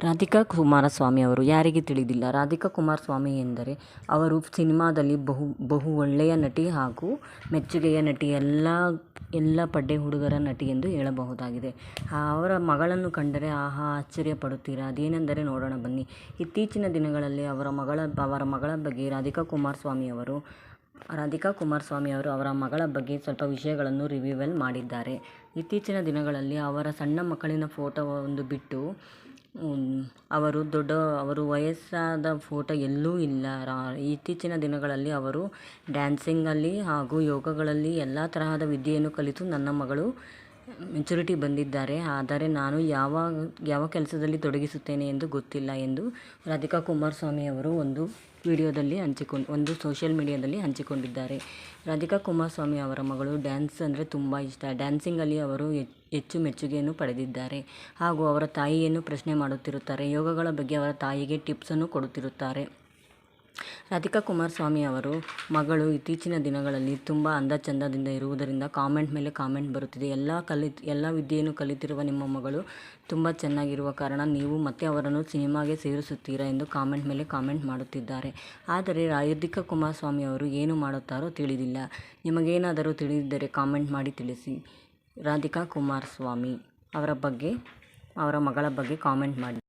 ರಾಧಿಕಾ ಕುಮಾರಸ್ವಾಮಿ ಅವರು ಯಾರಿಗೆ ತಿಳಿದಿಲ್ಲ? ರಾಧಿಕಾ ಕುಮಾರಸ್ವಾಮಿ ಎಂದರೆ ಅವರು ಸಿನಿಮಾದಲ್ಲಿ ಬಹು ಬಹು ಒಳ್ಳೆಯ ನಟಿ ಹಾಗೂ ಮೆಚ್ಚುಗೆಯ ನಟಿ, ಎಲ್ಲ ಎಲ್ಲ ಪಡ್ಡೆ ಹುಡುಗರ ನಟಿ ಎಂದು ಹೇಳಬಹುದಾಗಿದೆ. ಅವರ ಮಗಳನ್ನು ಕಂಡರೆ, ಆಹಾ, ಆಶ್ಚರ್ಯ ಪಡುತ್ತೀರಾ? ಅದೇನೆಂದರೆ ನೋಡೋಣ ಬನ್ನಿ. ಇತ್ತೀಚಿನ ದಿನಗಳಲ್ಲಿ ಅವರ ಮಗಳ ಅವರ ಮಗಳ ಬಗ್ಗೆ ರಾಧಿಕಾ ಕುಮಾರಸ್ವಾಮಿ ಅವರು, ರಾಧಿಕಾ ಕುಮಾರಸ್ವಾಮಿ ಅವರು ಅವರ ಮಗಳ ಬಗ್ಗೆ ಸ್ವಲ್ಪ ವಿಷಯಗಳನ್ನು ರಿವ್ಯೂವೆಲ್ ಮಾಡಿದ್ದಾರೆ. ಇತ್ತೀಚಿನ ದಿನಗಳಲ್ಲಿ ಅವರ ಸಣ್ಣ ಮಕ್ಕಳಿನ ಫೋಟೋ ಒಂದು ಬಿಟ್ಟು ಅವರು ದೊಡ್ಡ, ಅವರು ವಯಸ್ಸಾದ ಫೋಟೋ ಎಲ್ಲೂ ಇಲ್ಲ. ಇತ್ತೀಚಿನ ದಿನಗಳಲ್ಲಿ ಅವರು ಡ್ಯಾನ್ಸಿಂಗಲ್ಲಿ ಹಾಗೂ ಯೋಗಗಳಲ್ಲಿ ಎಲ್ಲ ತರಹದ ವಿದ್ಯೆಯನ್ನು ಕಲಿತು ನನ್ನ ಮಗಳು ಮೆಚುರಿಟಿ ಬಂದಿದ್ದಾರೆ. ಆದರೆ ನಾನು ಯಾವ ಯಾವ ಕೆಲಸದಲ್ಲಿ ತೊಡಗಿಸುತ್ತೇನೆ ಎಂದು ಗೊತ್ತಿಲ್ಲ ಎಂದು ರಾಧಿಕಾ ಕುಮಾರಸ್ವಾಮಿ ಅವರು ಒಂದು ವಿಡಿಯೋದಲ್ಲಿ ಹಂಚಿಕೊಂಡು, ಒಂದು ಸೋಷಿಯಲ್ ಮೀಡಿಯಾದಲ್ಲಿ ಹಂಚಿಕೊಂಡಿದ್ದಾರೆ. ರಾಧಿಕಾ ಕುಮಾರಸ್ವಾಮಿ ಅವರ ಮಗಳು ಡ್ಯಾನ್ಸ್ ಅಂದರೆ ತುಂಬ ಇಷ್ಟ. ಡ್ಯಾನ್ಸಿಂಗಲ್ಲಿ ಅವರು ಹೆಚ್ಚು ಮೆಚ್ಚುಗೆಯನ್ನು ಪಡೆದಿದ್ದಾರೆ. ಹಾಗೂ ಅವರ ತಾಯಿಯನ್ನು ಪ್ರಶ್ನೆ ಮಾಡುತ್ತಿರುತ್ತಾರೆ. ಯೋಗಗಳ ಬಗ್ಗೆ ಅವರ ತಾಯಿಗೆ ಟಿಪ್ಸನ್ನು ಕೊಡುತ್ತಿರುತ್ತಾರೆ. ರಾಧಿಕಾ ಕುಮಾರಸ್ವಾಮಿ ಅವರು ಮಗಳು ಇತ್ತೀಚಿನ ದಿನಗಳಲ್ಲಿ ತುಂಬ ಅಂದ ಚಂದದಿಂದ ಇರುವುದರಿಂದ ಕಾಮೆಂಟ್ ಮೇಲೆ ಕಾಮೆಂಟ್ ಬರುತ್ತಿದೆ. ಎಲ್ಲ ಕಲಿ, ಎಲ್ಲ ವಿದ್ಯೆಯನ್ನು ಕಲಿತಿರುವ ನಿಮ್ಮ ಮಗಳು ತುಂಬ ಚೆನ್ನಾಗಿರುವ ಕಾರಣ ನೀವು ಮತ್ತೆ ಅವರನ್ನು ಸಿನಿಮಾಗೆ ಸೇರಿಸುತ್ತೀರಾ ಎಂದು ಕಾಮೆಂಟ್ ಮೇಲೆ ಕಾಮೆಂಟ್ ಮಾಡುತ್ತಿದ್ದಾರೆ. ಆದರೆ ರಾಧಿಕಾ ಕುಮಾರಸ್ವಾಮಿ ಅವರು ಏನು ಮಾಡುತ್ತಾರೋ ತಿಳಿದಿಲ್ಲ. ನಿಮಗೇನಾದರೂ ತಿಳಿದಿದ್ದರೆ ಕಾಮೆಂಟ್ ಮಾಡಿ ತಿಳಿಸಿ. ರಾಧಿಕಾ ಕುಮಾರಸ್ವಾಮಿ ಅವರ ಬಗ್ಗೆ, ಅವರ ಮಗಳ ಬಗ್ಗೆ ಕಾಮೆಂಟ್ ಮಾಡಿ.